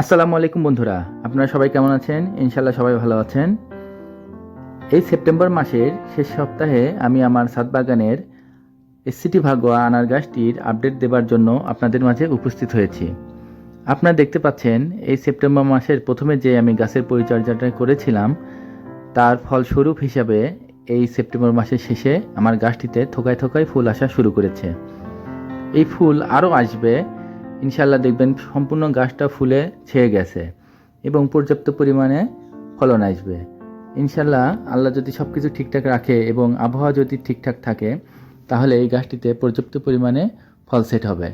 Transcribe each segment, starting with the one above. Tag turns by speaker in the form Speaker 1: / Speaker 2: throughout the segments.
Speaker 1: আসসালামু আলাইকুম বন্ধুরা, আপনারা সবাই কেমন আছেন? ইনশাল্লাহ সবাই ভালো আছেন। এই সেপ্টেম্বর মাসের শেষ সপ্তাহে আমি আমার সাত বাগানের এসসিটি ভাগোয়া আনার গাছটির আপডেট দেবার জন্য আপনাদের মাঝে উপস্থিত হয়েছি। আপনারা দেখতে পাচ্ছেন, এই সেপ্টেম্বর মাসের প্রথমে যে আমি গাছের পরিচর্যাটা করেছিলাম, তার ফলস্বরূপ হিসাবে এই সেপ্টেম্বর মাসের শেষে আমার গাছটিতে থোকায় থোকায় ফুল আসা শুরু করেছে। এই ফুল আরও আসবে ইনশাল্লাহ দেখবেন সম্পূর্ণ গাছটা ফুলে ছেয়ে গেছে এবং পর্যাপ্ত পরিমাণে ফলন আসবে। ইনশাল্লাহ আল্লাহ যদি সব কিছু ঠিকঠাক রাখে এবং আবহাওয়া যদি ঠিকঠাক থাকে, তাহলে এই গাছটিতে পর্যাপ্ত পরিমাণে ফল সেট হবে।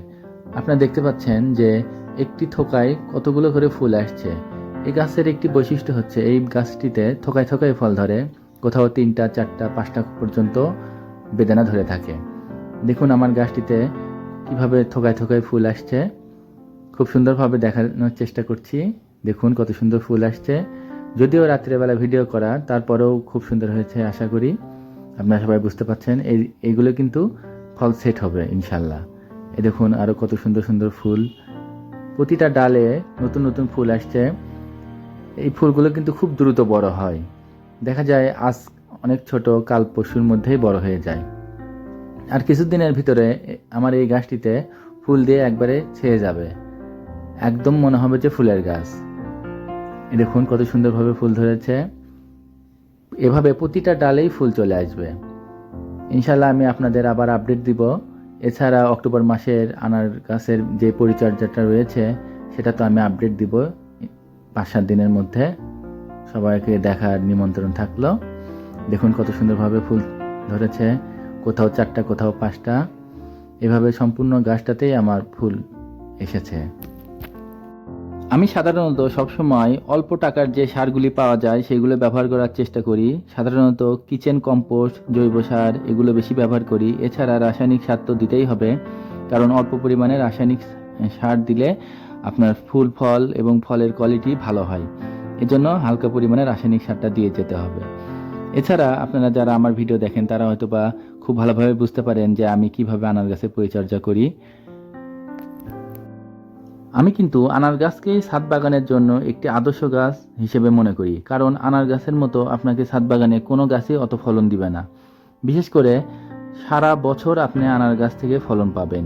Speaker 1: আপনারা দেখতে পাচ্ছেন যে একটি থোকায় কতগুলো করে ফুল আসছে। এই গাছের একটি বৈশিষ্ট্য হচ্ছে এই গাছটিতে থোকায় থোকায় ফল ধরে, কোথাও তিনটা, চারটা, পাঁচটা পর্যন্ত বেদানা ধরে থাকে। দেখুন আমার গাছটিতে কীভাবে থোকায় থোকায় ফুল আসছে। খুব সুন্দরভাবে দেখানোর চেষ্টা করছি। দেখুন কত সুন্দর ফুল আসছে। যদিও রাত্রেবেলা ভিডিও করা, তারপরেও খুব সুন্দর হয়েছে আশা করি। আপনারা সবাই বুঝতে পারছেন, এই এইগুলো কিন্তু ফল সেট হবে ইনশাল্লাহ এ দেখুন আরও কত সুন্দর সুন্দর ফুল। প্রতিটা ডালে নতুন নতুন ফুল আসছে। এই ফুলগুলো কিন্তু খুব দ্রুত বড় হয়। দেখা যায় আজ অনেক ছোট, কাল পরশুর মধ্যেই বড় হয়ে যায়। আর কিছুদিনের ভিতরে আমার এই গাছটিতে ফুল দিয়ে একবারে ছেয়ে যাবে। একদম মনে হবে যে ফুলের গাছ। দেখুন কত সুন্দরভাবে ফুল ধরেছে। এভাবে প্রতিটা ডালেই ফুল চলে আসবে। ইনশাল্লাহ আমি আপনাদের আবার আপডেট দিব। এছাড়া অক্টোবর মাসের আনার গাছের যে পরিচর্যাটা রয়েছে, সেটা তো আমি আপডেট দিব। পাঁচ সাত দিনের মধ্যে সবাইকে দেখার নিমন্ত্রণ থাকল। দেখুন কত সুন্দরভাবে ফুল ধরেছে। কোথাও চারটা, কোথাও পাঁচটা। এভাবে সম্পূর্ণ গাছটাতেই আমার ফুল এসেছে। আমি সাধারণত সবসময় অল্প টাকার যে সারগুলি পাওয়া যায় সেগুলো ব্যবহার করার চেষ্টা করি। সাধারণত কিচেন কম্পোস্ট, জৈব সার এগুলো বেশি ব্যবহার করি। এছাড়া রাসায়নিক সার তো দিতেই হবে, কারণ অল্প পরিমাণে রাসায়নিক সার দিলে আপনার ফুল ফল এবং ফলের কোয়ালিটি ভালো হয়। এজন্য হালকা পরিমাণে রাসায়নিক সারটা দিয়ে যেতে হবে। এছাড়া আপনারা যারা আমার ভিডিও দেখেন, তারা হয়তো বা খুব ভালোভাবে বুঝতে পারেন যে আমি কীভাবে আনার গাছের পরিচর্যা করি। আমি কিন্তু আনার গাছকে ছাদ বাগানের জন্য একটি আদর্শ গাছ হিসেবে মনে করি, কারণ আনার গাছের মতো আপনাকে ছাদ বাগানে কোনো গাছই অত ফলন দিবে না। বিশেষ করে সারা বছর আপনি আনার গাছ থেকে ফলন পাবেন।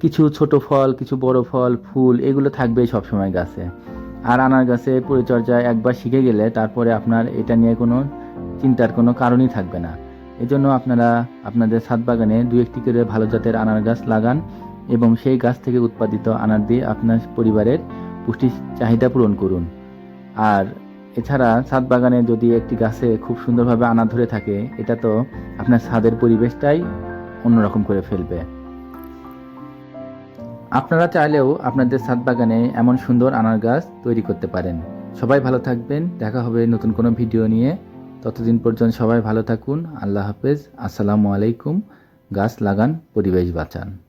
Speaker 1: কিছু ছোট ফল, কিছু বড় ফল, ফুল, এগুলো থাকবেই সবসময় গাছে। আর আনার গাছের পরিচর্যা একবার শিখে গেলে তারপরে আপনার এটা নিয়ে কোনো চিন্তার কোনো কারণই থাকবে না। এজন্য আপনারা আপনাদের ছাদ বাগানে দু একটি করে ভালো জাতের আনার গাছ লাগান। এবং সেই গাছ থেকে উৎপাদিত আনার দিয়ে আপনার পরিবারের পুষ্টি চাহিদা পূরণ করুন। আর এছাড়া ছাদ বাগানে যদি একটি গাছে খুব সুন্দরভাবে আনা ধরে থাকে, এটা তো আপনার ছাদের পরিবেশটাই অন্যরকম করে ফেলবে। আপনারা চাইলেও আপনাদের ছাদ বাগানে এমন সুন্দর আনার গাছ তৈরি করতে পারেন। সবাই ভালো থাকবেন। দেখা হবে নতুন কোনো ভিডিও নিয়ে। ততদিন পর্যন্ত সবাই ভালো থাকুন। আল্লাহ হাফেজ। আসসালামু আলাইকুম। গাছ লাগান, পরিবেশ বাঁচান।